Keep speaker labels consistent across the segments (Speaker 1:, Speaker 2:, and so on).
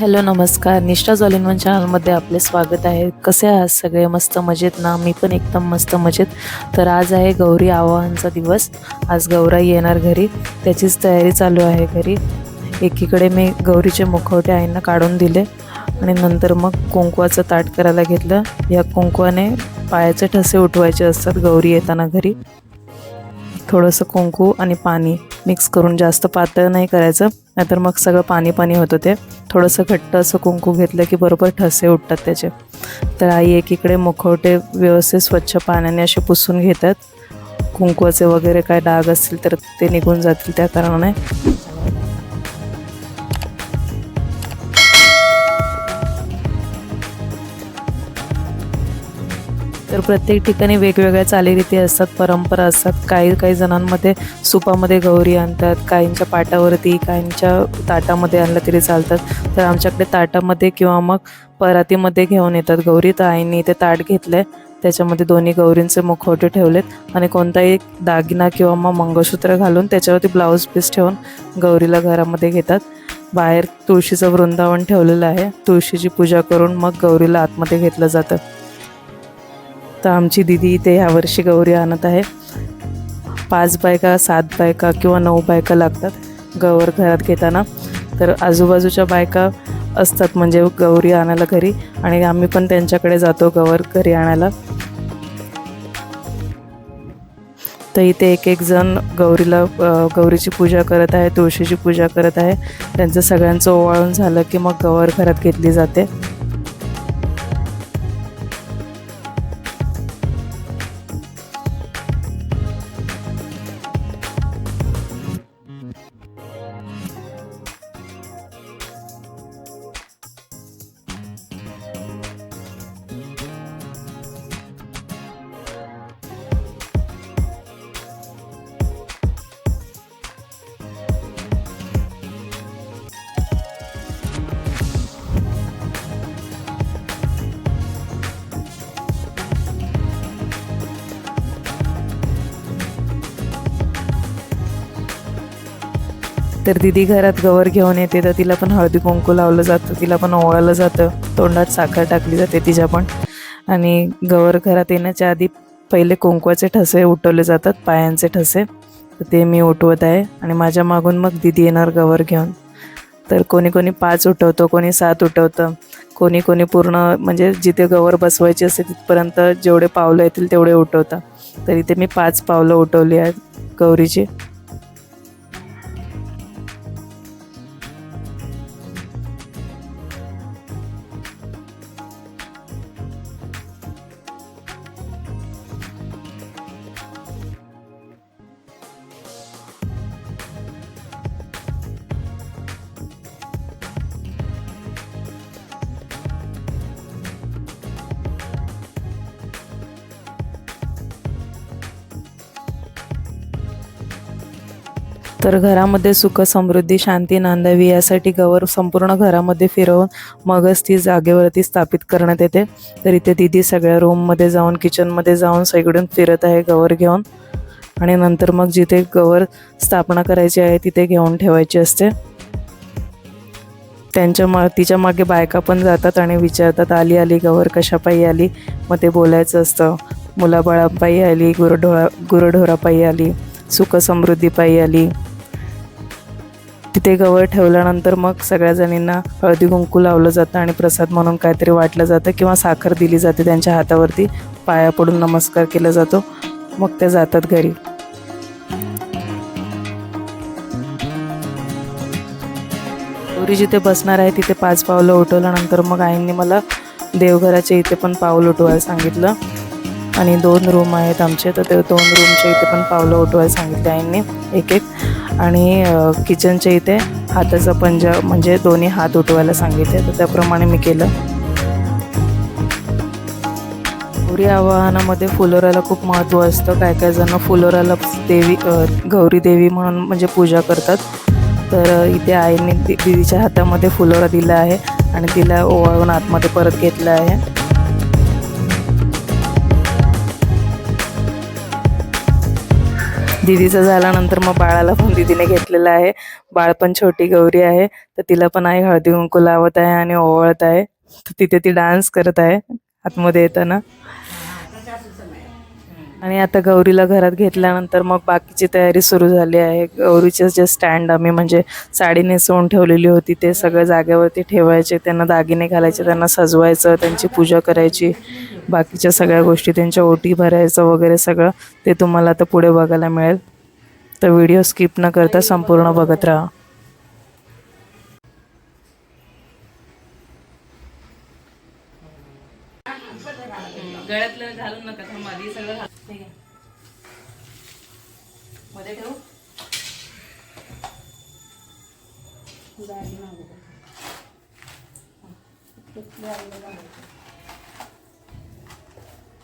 Speaker 1: Hello नमस्कार. निष्ठा all one चॅनलमध्ये आपले स्वागत आहे. कसे आहात सगळे? मस्त मजेत ना? मी पण एकदम मस्त मजेत. तर आज आहे गौरी आवाहनचा दिवस. आज गौराई येणार घरी. त्याचीच तयारी चालू आहे घरी. एकीकडे मी गौरीचे मुखवटे आईंना काढून दिले आणि नंतर मग कुंकवाचं ताट करायला घेतलं. या कुंकवाने पायाचे ठसे उठवायचे असतात गौरी येताना घरी. थोडंसं कुंकू आणि पाणी मिक्स करून जास्त पातळ नाही करायचं. नाहीतर मग सगळं पाणी पाणी होतं ते. थोडंसं घट्ट असं कुंकू घेतलं की बरोबर ठसे उठतात त्याचे. तर आई एकीकडे मुखवटे व्यवस्थित स्वच्छ पाण्याने असे पुसून घेतात. कुंकवाचे वगैरे काय डाग असतील तर ते निघून जातील त्या कारणाने. तर प्रत्येक ठिकाणी वेगवेगळ्या चालीरीती असतात परंपरा असतात. काही काही जणांमध्ये सुपामध्ये गौरी आणतात काहींच्या पाटावरती काहींच्या ताटामध्ये आणलं तरी चालतात तर आमच्याकडे ताटामध्ये किंवा मग परातीमध्ये घेऊन येतात गौरी. तर आईने इथे ताट घेतलं आहे त्याच्यामध्ये दोन्ही गौरींचे मुखवटे ठेवलेत आणि कोणताही दागिना किंवा मग मंगळसूत्र घालून त्याच्यावरती ब्लाऊज पीस ठेवून गौरीला घरामध्ये घेतात. बाहेर तुळशीचं वृंदावन ठेवलेलं आहे. तुळशीची पूजा करून मग गौरीला आतमध्ये घेतलं जातं. तर आमची दिदी इथे ह्यावर्षी गौरी आणत आहे. पाच बायका सात बायका किंवा नऊ बायका लागतात गौर घरात घेताना. तर आजूबाजूच्या बायका असतात म्हणजे गौरी आणायला घरी आणि आम्ही पण त्यांच्याकडे जातो गवर घरी आणायला. तर इथे एक एक जण गौरीला गौरीची पूजा करत आहे तुळशीची पूजा करत आहे. त्यांचं सगळ्यांचं ओवाळून झालं की मग गवर घरात घेतली जाते. तर दिदी घरात गवर घेऊन येते तर तिला पण हळदी कुंकू लावलं जातं तिला पण ओवाळलं जातं तोंडात साखर टाकली जाते तिच्या पण. आणि गवर घरात येण्याच्या आधी पहिले कुंकवाचे ठसे उठवले जातात पायांचे ठसे. तर ते मी उठवत आहे आणि माझ्या मागून मग दिदी येणार गवर घेऊन. तर कोणी कोणी पाच उठवतं कोणी सात उठवतं. कोणी कोणी पूर्ण म्हणजे जिथे गवर बसवायची असते तिथपर्यंत जेवढे पावलं येतील तेवढे उठवतं तर इथे मी पाच पावलं उठवली आहेत गौरीची. तर घरामध्ये सुख समृद्धी शांती नांदावी यासाठी गवर संपूर्ण घरामध्ये फिरवून मगच ती जागेवरती स्थापित करण्यात येते. तर इथे दिदी सगळ्या रूममध्ये जाऊन किचनमध्ये जाऊन सगळीकडून फिरत आहे गवर घेऊन. आणि नंतर मग जिथे गवर स्थापना करायची आहे तिथे घेऊन ठेवायची असते. त्यांच्या मा तिच्यामागे बायका पण जातात आणि विचारतात आली आली गवर कशापायी आली? मग ते बोलायचं असतं. मुलाबाळापायी आली गुरढोळा गुरढोरापायी आली सुख समृद्धीपायी आली. तिथे गवळ ठेवल्यानंतर मग सगळ्या जणींना हळदी कुंकू लावलं जातं आणि प्रसाद म्हणून काहीतरी वाटलं जातं किंवा साखर दिली जाते त्यांच्या हातावरती. पाया पडून नमस्कार केला जातो. मग त्या जातात घरी. गौरी जिथे बसणार आहे तिथे पाच पावलं उठवल्यानंतर मग आईंनी मला देवघराच्या इथे पण पाऊल उठवायला सांगितलं. आणि दोन रूम आहेत आमचे तर ते दोन रूमच्या इथे पण पावलं उठवायला सांगितले आईंनी. एक एक. आणि किचनच्या इथे हाताचा पंजा म्हणजे दोन्ही हात उठवायला सांगितले. तर त्याप्रमाणे मी केलं. गौरी आवाहनामध्ये फुलोऱ्याला खूप महत्त्व असतं. काय काय जण फुलोऱ्याला देवी गौरी देवी म्हणून म्हणजे पूजा करतात. तर इथे आईने दिदीच्या हातामध्ये फुलोरा दिला आहे आणि तिला ओवाळून आतमध्ये परत घेतलं आहे.
Speaker 2: दिदीचा झाल्यानंतर मग बाळाला पण दिदीने घेतलेलं आहे. बाळ पण छोटी गौरी आहे. तर तिला पण आई हळदी कुंकू लावत आहे आणि ओवळत आहे. तर तिथे ती डान्स करत आहे. आतमध्ये येताना. आणि आता गौरीला घरात घेतल्यानंतर मग बाकीची तयारी सुरू झाली आहे. गौरीचे जे स्टँड आम्ही म्हणजे साडी नेसवून ठेवलेली होती ते सगळं जागेवरती ठेवायचे त्यांना दागिने घालायचे त्यांना सजवायचं त्यांची पूजा करायची बाकीच्या सगळ्या गोष्टी त्यांच्या ओटी भरायचं वगैरे सगळं ते तुम्हाला आता पुढे बघायला मिळेल. तर व्हिडिओ स्किप न करता संपूर्ण बघत राहा. गळ्यातलं घालून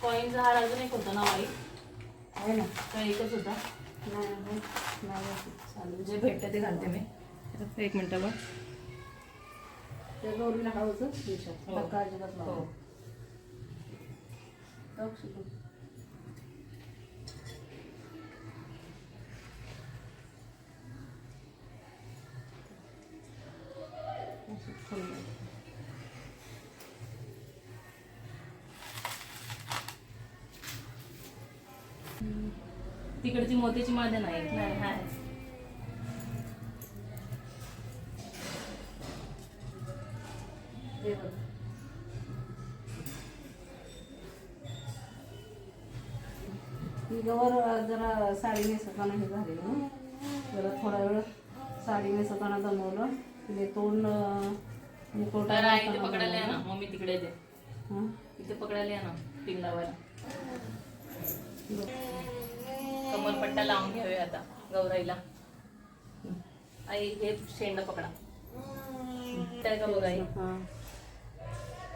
Speaker 2: कॉईनचा हार अजून एक होता ना आई आहे ना. का एकच होता. चालेल जे भेटतं ते घालते मी. एक मिनटं बघ.
Speaker 3: त्या गौरीला हळूच
Speaker 2: हो.
Speaker 3: धक्का अजिबात लावू
Speaker 2: हो
Speaker 3: नका. बघ शिकू. असं खोलून.
Speaker 2: तिकडची मोत्याची माळ नाही नाही हाय
Speaker 3: गवर जरा साडी नेसताना हे झाले ना जरा थोडा वेळ साडी नेसताना जमवलं तिने तोंड घालताना
Speaker 2: पकडायला या ना. मम्मी तिकडे
Speaker 3: हं?
Speaker 2: इथे पकडायला या ना पिंग लावायला कमरपट्टा लावून घ्यावे आता गौराईला आई हे शेंडा पकडा काय का बघा आई
Speaker 3: हां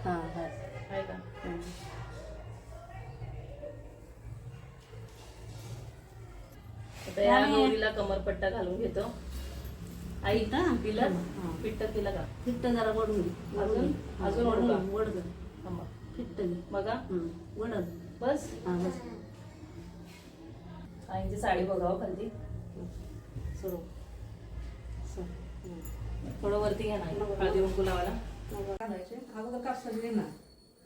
Speaker 3: हां हां
Speaker 2: आहे का. आता या गौरीला कमरपट्टा घालून घेतो आई
Speaker 3: इथं?
Speaker 2: तिला. पिट्ट तिला का
Speaker 3: फिट्ट जरा वडून घे. वडून
Speaker 2: अजून? अजून वडू का?
Speaker 3: वड. फिट्ट घे.
Speaker 2: बघा.
Speaker 3: वडद.
Speaker 2: बस
Speaker 3: हां, बस.
Speaker 2: आईची साडी बघावं खालती.
Speaker 3: सोड.
Speaker 2: थोडं वरती घ्या ना हळदी कुंकू लावायला
Speaker 3: घालायचे. अगोदर कापसाचे घे ना.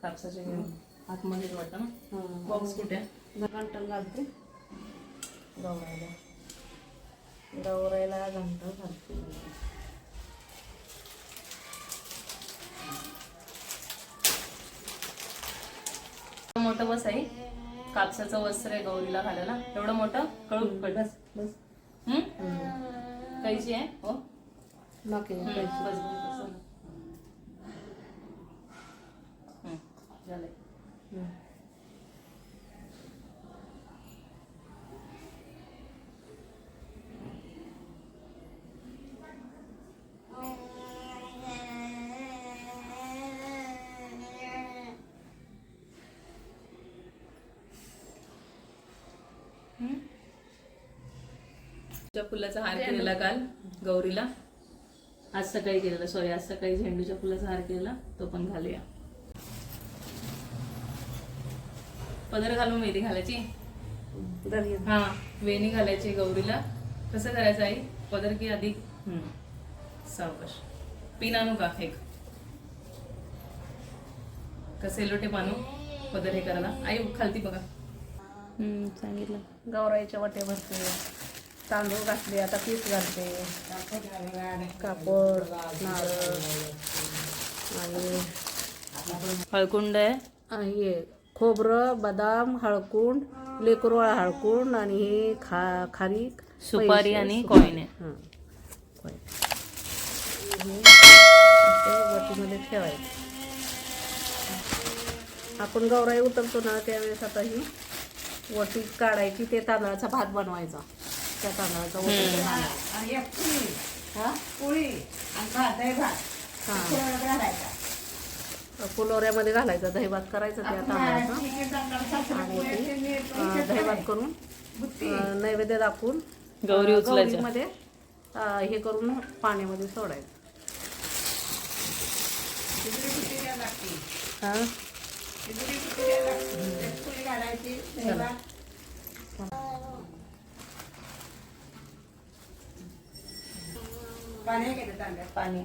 Speaker 2: कापसाचे घेऊन आतमध्येच वाटतं ना. बॉक्स कुठे
Speaker 3: घंटण घालते
Speaker 2: गौरायला
Speaker 3: गौरायला घंटण घालते
Speaker 2: मोठं बस आहे कापसाचं वस्त्र आहे गौरीला घालायला. एवढं मोठं? कळू? कळ
Speaker 3: बस बस.
Speaker 2: हम्म? कैची आहे? हो?
Speaker 3: बाकी.
Speaker 2: बस बस बस हम्म, झालंय
Speaker 3: हं.
Speaker 2: त्या फुलाचा हार केलेला काल गौरीला? आज सकाळी केलेला सॉरी आज सकाळी झेंडूच्या फुलाचा हार केलेला तो पण घालूया. पदर घालून मेहंदी घालायची?
Speaker 3: हे.
Speaker 2: वेणी घालायची गौरीला. कसं करायचं आई? पदर की आधी? हम्म. सावकाश. पिन आणू का एक? कसं एलोटे आणू पदर हे करायला. आई खालती बघा.
Speaker 3: सांगितलं. गौराईच्या वाटे भरते तांदूळ घातले आता पीस घालते. कापड नारळ आणि
Speaker 2: हळकुंड आहे.
Speaker 3: हे खोबरं बदाम हळकुंड लेकरोळा हळकुंड आणि हे खा खारी
Speaker 2: सुपारी आणि कॉईन आहे.
Speaker 3: वटीमध्ये ठेवायचं. आपण गौराई उतरतो ना त्यावेळेस आता ही वटी काढायची ते तांदळाचा भात बनवायचा. त्या तांदळाचा वटी हा हा फुलोऱ्यामध्ये घालायचा दही भात करायचा त्या तांदळाचा आणि ते अं, दही भात करून अं, नैवेद्य दाखवून
Speaker 2: गौरी उचलायच्या.
Speaker 3: अं, हे करून पाण्यामध्ये सोडायचं. हा? चला. पाणी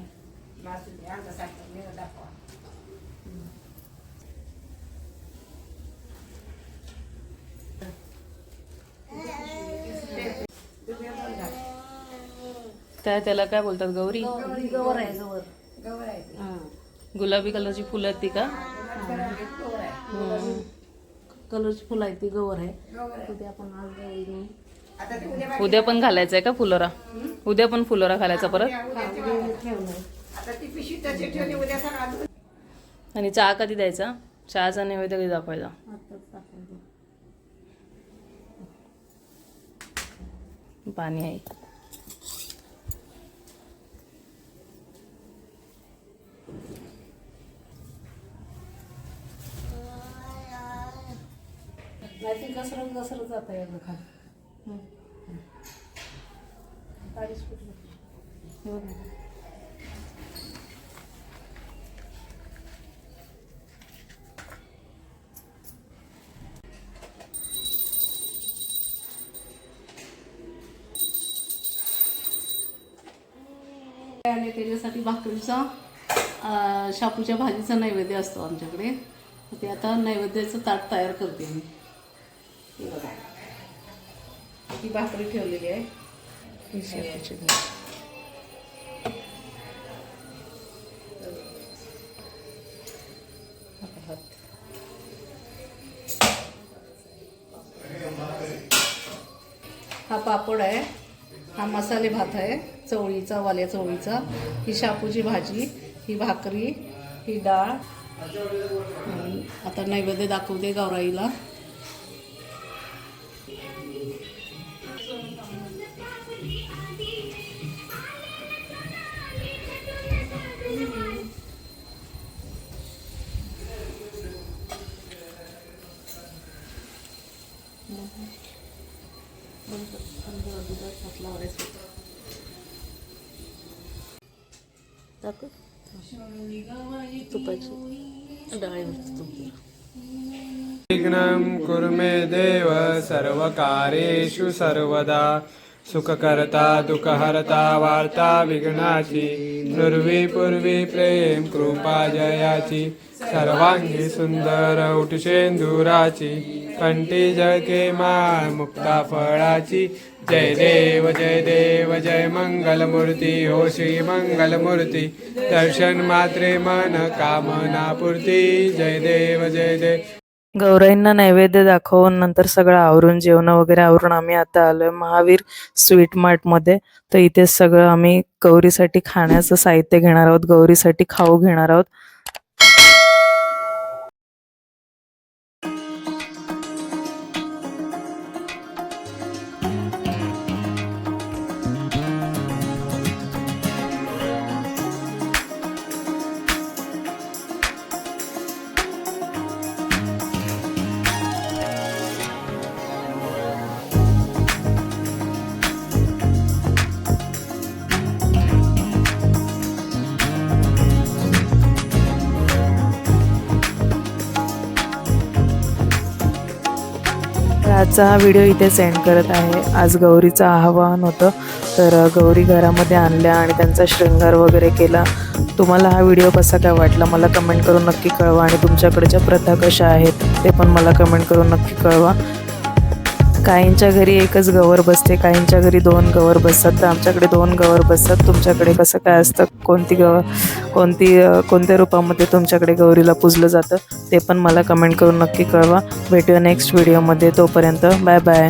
Speaker 1: काय त्याला काय बोलतात गौरी?
Speaker 3: ही गवर आहे गवर हां.
Speaker 1: गुलाबी कलरची फुलं आहेत ती का?
Speaker 3: कलरची फुलं आहे ती गवर आहे. उद्या आपण आज गौरीने
Speaker 1: उद्या पण घालायचंय का फुलोरा? उद्या पण फुलोरा घालायचा परत. आणि चहा कधी द्यायचा? चहाचा नैवेद्य कधी दाखवायचा? पाणी आहे.
Speaker 3: नाही ती घसरत घसरत जात आहे एवढं खाली हं. अडीच फूट वर. हे बघा. आणि त्याच्यासाठी भाकरीचा शापूच्या भाजीचा नैवेद्य असतो आमच्याकडे. ते आता नैवेद्याचं ताट तयार करते मी. हे बघा. ही भाकरी ठेवलेली आहे. ही. हा पापड आहे. हा मसाले भात आहे. चवळीचा वाल्या चवळीचा. ही शापूची भाजी ही भाकरी ही डाळ. आता नैवेद्य दाखवते गौराईला.
Speaker 1: तुपाची. डाळीवरची तुप
Speaker 4: विघ्नं कुरु मे देव सर्वकार्येषु सर्वदा. सुखकर्ता दुःखहर्ता वार्ता विघ्नाची. पूर्वी पूर्वी प्रेम कृपा जयाची. सर्वांगी सुंदर उठशेंदुराची. कंठी जळके माळ मुक्ता फळाची. जय देव जय देव जय मंगलमूर्ती हो श्री मंगलमूर्ती। दर्शन मात्रे मन कामना पूर्ती। जय देव जय देव।
Speaker 1: गौराईंना नैवेद्य दाखवून नंतर सगळं आवरून जेवण वगैरे आवरून आम्ही आता आलोय महावीर स्वीट मार्टमध्ये तर इथे सगळं आम्ही गौरीसाठी खाण्याचं साहित्य घेणार आहोत गौरीसाठी खाऊ घेणार आहोत. आजचा हा व्हिडिओ इथे सेंड करत आहे. आज गौरीचं आवाहन होतं. तर गौरी घरामध्ये आणल्या आणि त्यांचा शृंगार वगैरे केला. तुम्हाला हा व्हिडिओ कसा काय वाटला? मला कमेंट करून नक्की कळवा. आणि तुमच्याकडच्या प्रथा कशा आहेत ते पण मला कमेंट करून नक्की कळवा. काहींच्या घरी एकच गवर बसते काहींच्या घरी दोन गवर बसतात. तर आमच्याकडे दोन गवर बसतात. तुमच्याकडे कसं काय असतं? कोणती गव कोणती कोणत्या रूपामध्ये तुमच्याकडे गौरीला पूजलं जातं? ते पण मला कमेंट करून नक्की कळवा. भेटूया नेक्स्ट व्हिडिओमध्ये तोपर्यंत बाय बाय